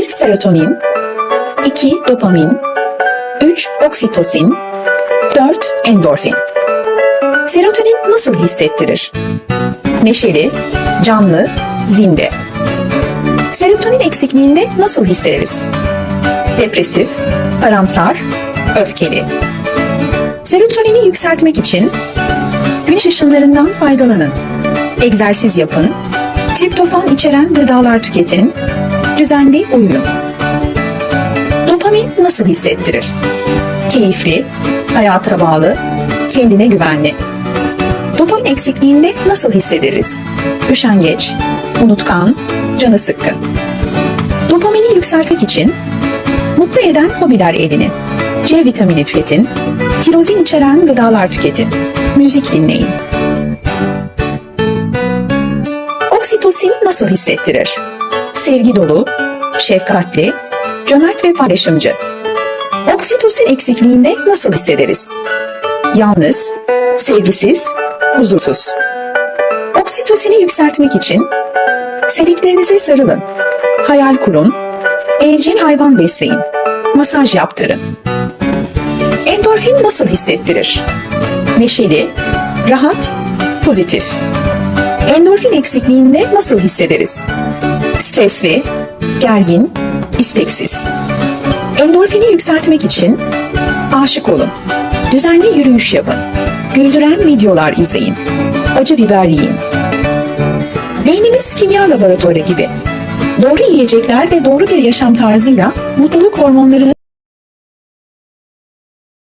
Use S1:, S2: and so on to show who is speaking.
S1: 1 serotonin 2 dopamin 3 oksitosin 4 endorfin Serotonin nasıl hissettirir? Neşeli, canlı, zinde. Serotonin eksikliğinde nasıl hissederiz? Depresif, karamsar, öfkeli. Serotonini yükseltmek için güneş ışınlarından faydalanın. Egzersiz yapın, triptofan içeren gıdalar tüketin, düzenli uyuyun. Dopamin nasıl hissettirir? Keyifli, hayata bağlı, kendine güvenli. Dopamin eksikliğinde nasıl hissederiz? Üşengeç, unutkan, canı sıkkın. Dopamini yükseltmek için mutlu eden hobiler edinin. C vitamini tüketin, tirozin içeren gıdalar tüketin, müzik dinleyin. Oksitosin nasıl hissettirir? Sevgi dolu, şefkatli, cömert ve paylaşımcı. Oksitosin eksikliğinde nasıl hissederiz? Yalnız, sevgisiz, huzursuz. Oksitosini yükseltmek için sevdiklerinize sarılın, hayal kurun, evcil hayvan besleyin, masaj yaptırın. Endorfin nasıl hissettirir? Neşeli, rahat, pozitif. Endorfin eksikliğinde nasıl hissederiz? Stresli, gergin, isteksiz. Endorfini yükseltmek için aşık olun. Düzenli yürüyüş yapın. Güldüren videolar izleyin. Acı biber yiyin. Beynimiz kimya laboratuvarı gibi. Doğru yiyecekler ve doğru bir yaşam tarzıyla mutluluk hormonlarını